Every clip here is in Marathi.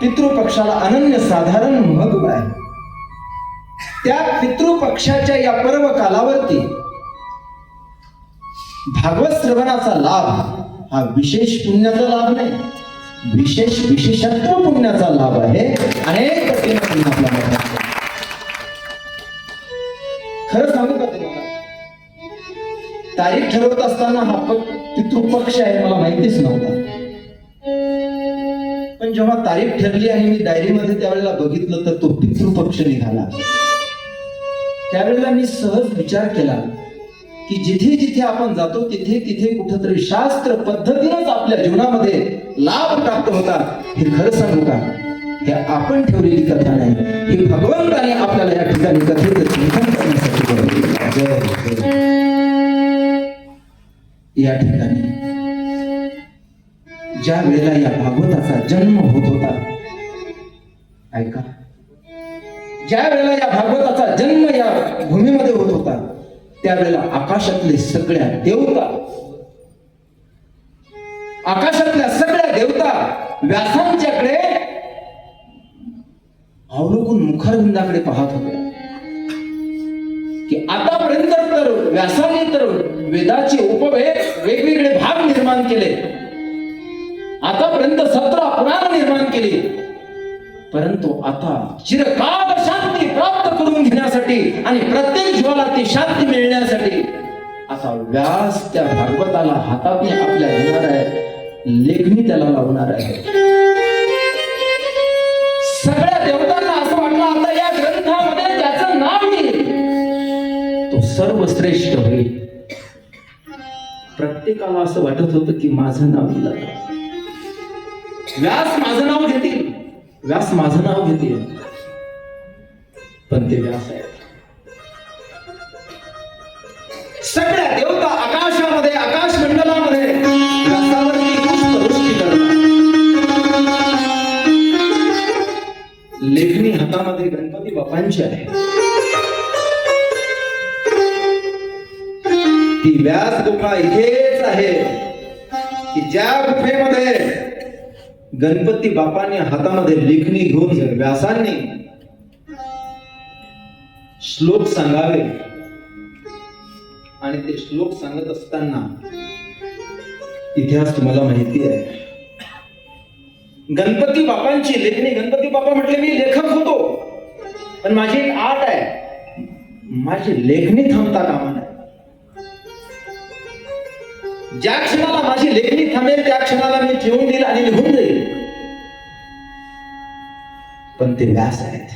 पितृपक्षाला अनन्य साधारण महत्त्व आहे. त्या पितृपक्षाच्या या पर्व कालावरती भागवत श्रवणाचा लाभ हा विशेष पुण्याचा लाभ नाही विशेष विशेषत्व पुण्याचा लाभ आहे. अनेक खरं सांगू का तुम्हाला? तारीख ठरवत असताना हा पितृपक्ष आहे मला माहितीच नव्हता. जेव्हा तारीख ठरली आणि मी डायरीमध्ये त्यावेळेला बघितलं तर तो पितृपक्ष निघाला. त्यावेळेला मी सहज विचार केला की जिथे जिथे आपण जातो तिथे तिथे कुठंतरी शास्त्र पद्धतीनंच आपल्या जीवनामध्ये लाभ प्राप्त होतात. हे खरं सांगू का? हे आपण ठेवलेली कथा नाही. ही भगवंताने आपल्याला या ठिकाणी कथेचं चिंतन करण्यासाठी या ठिकाणी ज्या वेळेला या भागवताचा जन्म होत होता ऐका. ज्या वेळेला या भागवताचा जन्म या भूमीमध्ये होत होता त्यावेळेला आकाशातले सगळ्या देवता आकाशातल्या सगळ्या देवता व्यासांच्याकडे अवलोकून मुखारविंदाकडे पाहत होत्या की आतापर्यंत तर व्यासाने तर वेदाचे उपभेद वेगवेगळे भाग निर्माण केले. आतापर्यंत सतरा पुराण निर्माण केली. परंतु आता चिरकाल शांती प्राप्त करून घेण्यासाठी आणि प्रत्येक जीवाला ती शांती मिळण्यासाठी आता व्यास त्या भागवताला हातातने आपल्या घेणार आहे. लेखणी त्याला लावणार आहे. सगळ्या देवतांना असं वाटलं आता या ग्रंथामध्ये त्याचं नाव येईल. तो सर्वश्रेष्ठ होईल. प्रत्येकाला असं वाटत होतं की माझं नाव दिलं व्यास माझं नाव घेतील. व्यास माझं नाव घेतील. पण ते व्यास आहेत. सगळ्या देवता आकाशामध्ये आकाश मंडलामध्ये व्यासावरती करतात. लेखणी हातामध्ये गणपती बापांची आहे. ती व्यास गुफा इथेच आहे. की ज्या गुफेमध्ये गणपती बापाने हातामध्ये लेखणी घेऊन व्यासांनी श्लोक सांगावे. आणि ते श्लोक सांगत असताना इतिहास तुम्हाला माहिती आहे. गणपती बापांची लेखणी गणपती बापा म्हटले मी लेखक होतो. पण माझी एक आट आहे. माझी लेखणी थांबता कामा नाही ज्या क्षणाला माझी लेखणी थांबेल त्या क्षणाला मी ठेवून देईल आणि निघून जाईल. पण ते व्यास आहेत.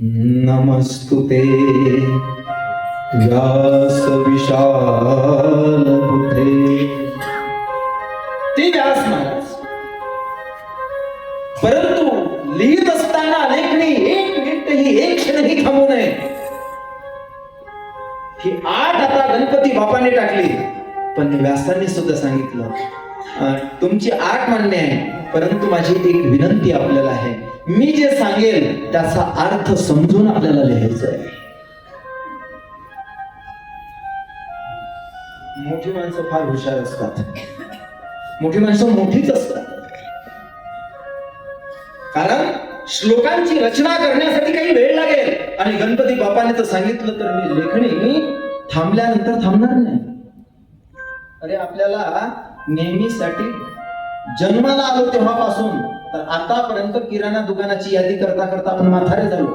नमस्तुते. व्यास विशाल बुद्धे ते व्यास महाराज. परंतु लिहित असताना लेखणी एक मिनिटही एक क्षणही थांबू नये. ही आठ आता गणपती बापाने टाकली. पण व्यासांनी सुद्धा सांगितलं. तुमची आठ मान्य आहे परंतु माझी एक विनंती आपल्याला आहे. मी जे सांगेल त्याचा अर्थ समजून आपल्याला लिहायचा आहे. मोठी माणसं फार हुशार असतात. मोठी माणसं मोठीच असतात. कारण श्लोकांची रचना करण्यासाठी काही वेळ लागेल. आणि गणपती बापाने तर सांगितलं तर मी लेखणी थांबल्यानंतर थांबणार नाही. अरे आपल्याला नेहमीसाठी जन्माला आलो तेव्हापासून तर आतापर्यंत किराणा दुकानाची यादी करता करता आपण म्हातारे झालो.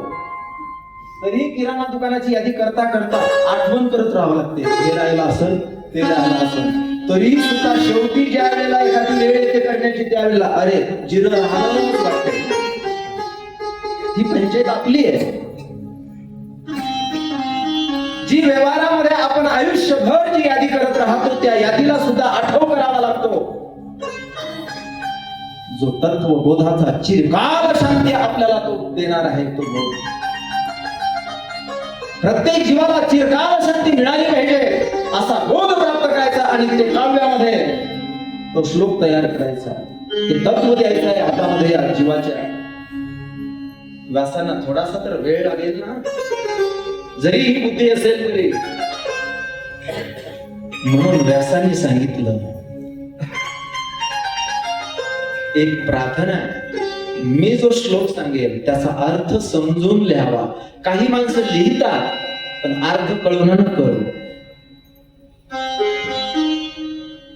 तरी किराणा दुकानाची यादी करता करता आठवण करत राहावं लागते. हे राहिलं असेल ते राहिलं असेल. तरी सुद्धा शेवटी ज्या वेळेला एखादी वेळ येते करण्याची त्यावेळेला अरे जिरं राहिलं वाटते. ही पंचायत आपली आहे. जी व्यवहारामध्ये आपण आयुष्यभर जी यादी करत राहतो त्या यादी तत्व बोधाचा चिरकाल शांती आपल्याला तो देणार आहे तो बोध. प्रत्येक जीवाला चिरकाल शांती मिळाली पाहिजे असा बोध प्राप्त करायचा आणि ते काव्यामध्ये तो श्लोक तयार करायचा. ते तत्व द्यायचं आहे हातामध्ये या जीवाच्या. व्यासांना थोडासा तर वेळ लागेल ना? जरी ही बुद्धी असेल तरी. म्हणून व्यासांनी सांगितलं एक प्रार्थना आहे. मी जो श्लोक सांगेल त्याचा अर्थ समजून लिहावा. काही माणसं लिहितात पण अर्थ कळून न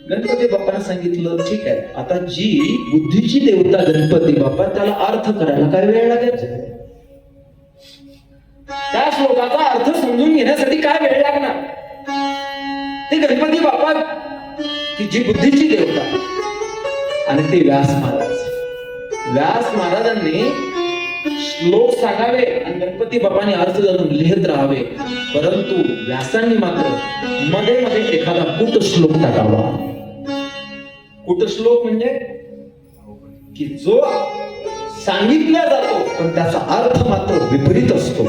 गणपती बाप्पाने सांगितलं ठीक आहे आता जी बुद्धीची देवता गणपती बाप्पा त्याला अर्थ करायला काय वेळ लागेल त्या श्लोकाचा अर्थ समजून घेण्यासाठी काय वेळ लागणार? ते गणपती बाप्पा ती जी बुद्धीची देवता आणि ते व्यास महाराज. व्यास महाराजांनी श्लोक सांगावे आणि गणपती बाबांनी अर्थ जाणून लिहित राहावे. परंतु व्यासांनी मात्रमध्ये मध्ये एखादा कुट श्लोक टाकावा. कुट श्लोक म्हणजे की जो सांगितला जातो पण त्याचा अर्थ मात्र विपरीत असतो.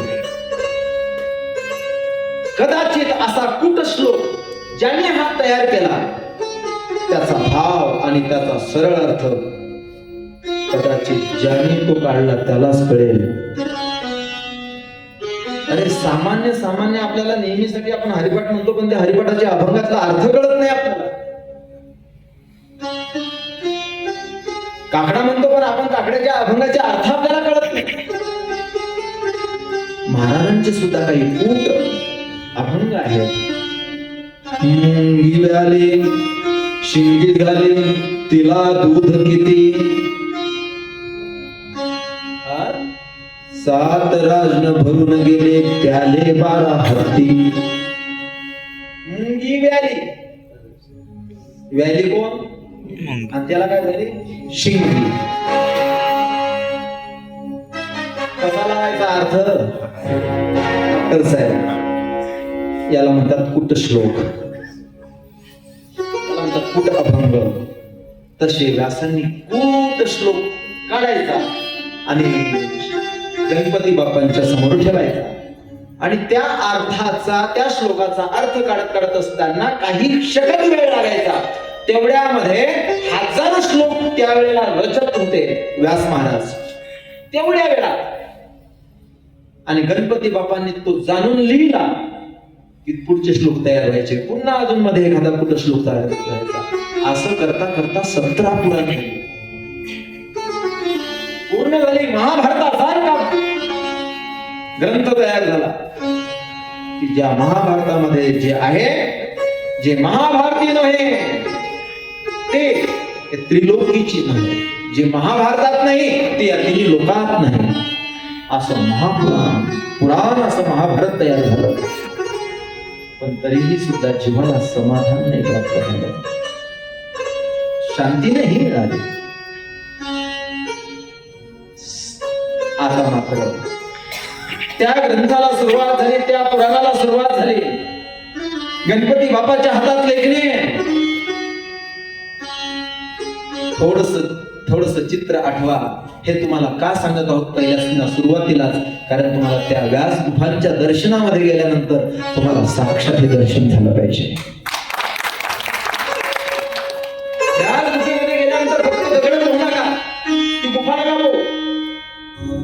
कदाचित असा कुट श्लोक ज्याने हा तयार केला भाव आणि त्याचा सरळ अर्थ कदाचित ज्याने तो काढला त्यालाच कळेल. अरे सामान्य सामान्य आपल्याला नेहमीसाठी आपण हरिपाठ म्हणतो पण त्या हरिपाठाच्या अभंगातला अर्थ कळत नाही आपल्याला. काकडा म्हणतो पण आपण काकड्याच्या अभंगाचे अर्थ आपल्याला कळत नाही. महाराजांचे सुद्धा काही खूप अभंग आहेत. शिंगी झाले तिला दूध किती? सात राजन भरून गेले त्याले बारा हत्ती. मुंगी व्याली. व्याली कोण? आणि त्याला काय झाली? शिंगी कसा लावायचा अर्थ? डॉक्टर साहेब याला म्हणतात कुट श्लोक कुट अभंग. तसे व्यासांनी कुट श्लोक काढायचा आणि गणपती बाप्पांच्या समोर ठेवायचा. आणि त्या अर्थाचा त्या श्लोकाचा अर्थ काढत काढत असताना काही क्षणच वेळ लागायचा. तेवढ्यामध्ये हजार श्लोक त्यावेळेला रचत होते व्यास महाराज. तेवढ्या वेळात. आणि गणपती बाप्पांनी तो जाणून लिहिला. की पुढचे श्लोक तयार व्हायचे. पुन्हा अजून मध्ये एखादा कुठं श्लोक तयार करायचा. असं करता करता सतरा पुराण पूर्ण झाली. महाभारतासारखा ग्रंथ तयार झाला. की ज्या महाभारतामध्ये जे आहे जे महाभारती नव्हे ते त्रिलोकीची नाही. जे महाभारतात नाही ते या लोकात नाही. असं महापुराण पुराण असं महाभारत तयार झालं. पण तरीही सुद्धा जीवाला समाधान नाही प्राप्त झालं. शांती नाही मिळाली. आता मात्र त्या ग्रंथाला सुरुवात झाली त्या पुराणाला सुरुवात झाली. गणपती बापाच्या हातात लेखणे. थोडस थोडस चित्र आठवा. हे तुम्हाला का सांगत आहोत? पहिल्या सुरुवातीलाच. कारण तुम्हाला त्या व्यास गुफांच्या दर्शनामध्ये गेल्यानंतर तुम्हाला साक्षात हे दर्शन झालं पाहिजे.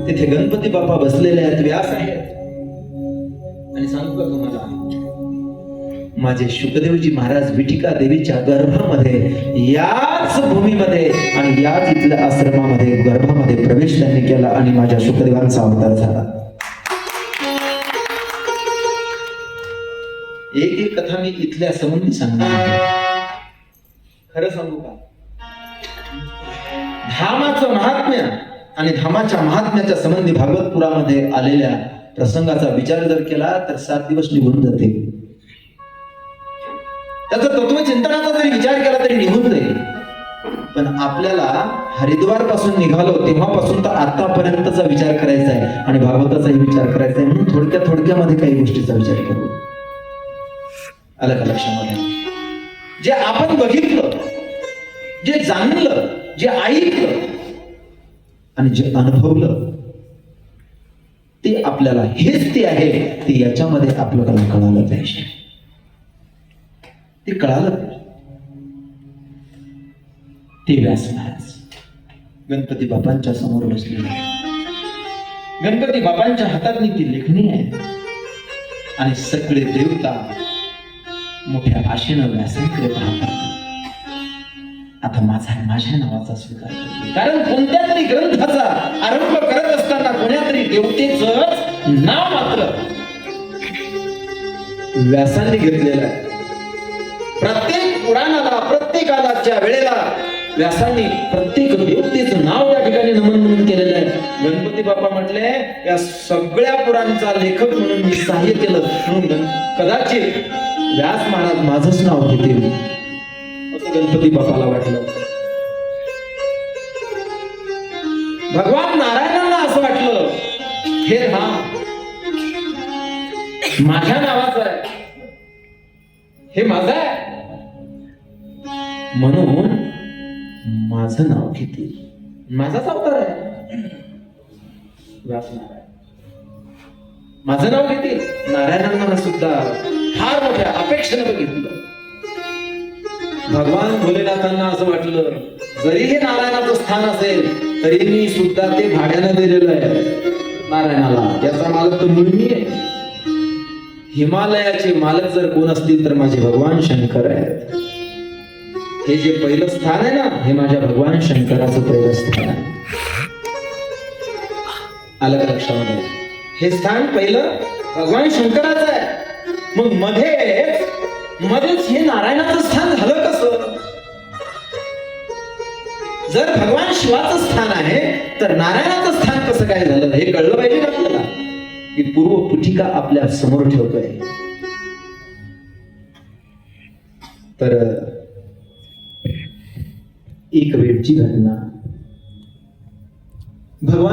तिथे गणपती बाप्पा बसलेले आहेत व्यास आहेत. माझे शुकदेवजी महाराज विठिका देवीच्या गर्भामध्ये याच भूमीमध्ये आणि याच इथल्या आश्रमामध्ये गर्भामध्ये प्रवेश त्यांनी केला आणि माझ्या शुकदेवांचा अवतार झाला. एक एक कथा मी इथल्या संबंधी सांगणार आहे. खरं सांगू का? धामाचं महात्म्य आणि धामाच्या महात्म्याच्या संबंधी भागवतपुरामध्ये आलेल्या प्रसंगाचा विचार जर केला तर सात दिवस निघून जाते त्याचा तत्वचिंतनाचा जरी विचार केला तरी निघून जाईल. पण आपल्याला हरिद्वारपासून निघालो तेव्हापासून तर आतापर्यंतचा विचार करायचा आहे आणि भागवताचाही विचार करायचा आहे. म्हणून थोडक्या थोडक्यामध्ये काही गोष्टीचा विचार करू. आलं का लक्षामध्ये? जे आपण बघितलं जे जाणलं जे ऐकलं आणि जे अनुभवलं ते आपल्याला हेच ते आहे ते याच्यामध्ये आपल्याला कळालं पाहिजे. ते कळालं ते व्यास महाराज गणपती बापांच्या समोर बसलेले गणपती बापांच्या हातातली ती लेखणी आहे. आणि सगळे देवता मोठ्या आशेनं व्यासांकडे पाहतात. आता माझा माझ्या नावाचा स्वीकार कारण कोणत्या तरी ग्रंथाचा आरंभ करत असताना कोण्यातरी देवतेच नाव मात्र व्यासांनी घेतलेलं आहे. प्रत्येक पुराणाला प्रत्येकाला वेळेला व्यासांनी प्रत्येक देवतेचं नाव त्या ठिकाणी नमन म्हणून केलेलं आहे. गणपती बाप्पा म्हटले या सगळ्या पुराणचा लेखक म्हणून मी सहाय्य केलं म्हणून कदाचित व्यास महाराज माझंच नाव घेतील. असं गणपती बाप्पाला वाटलं. भगवान नारायणांना असं वाटलं हे राम माझ्या नावाचं आहे. हे माझं आहे. म्हणून माझं नाव घेतील. माझाच अवतार आहे. माझं नाव घेतील. नारायणांना सुद्धा फार मोठ्या अपेक्षेनं बघितलं. भगवान भोलेनाथांना असं वाटलं जरी हे नारायणाचं स्थान असेल तरी मी सुद्धा ते भाड्यानं दिलेलं आहे. नारायणाला याचा मालक तर मूळ मी आहे. हिमालयाचे मालक जर कोण असतील तर माझे भगवान शंकर आहेत. हे जे पहिलं स्थान आहे ना हे माझ्या भगवान शंकराचं पहिलं स्थान आहे. आलं का लक्षामध्ये? हे स्थान पहिलं भगवान शंकराचं आहे. मग मध्ये मध्येच हे नारायणाचं स्थान झालं कसं? जर भगवान शिवाचं स्थान आहे तर नारायणाचं स्थान कसं काय झालं? हे कळलं पाहिजे ना आपल्याला. की पूर्व पुठिका आपल्यासमोर ठेवतोय. तर एक वेळची घटना. भगवान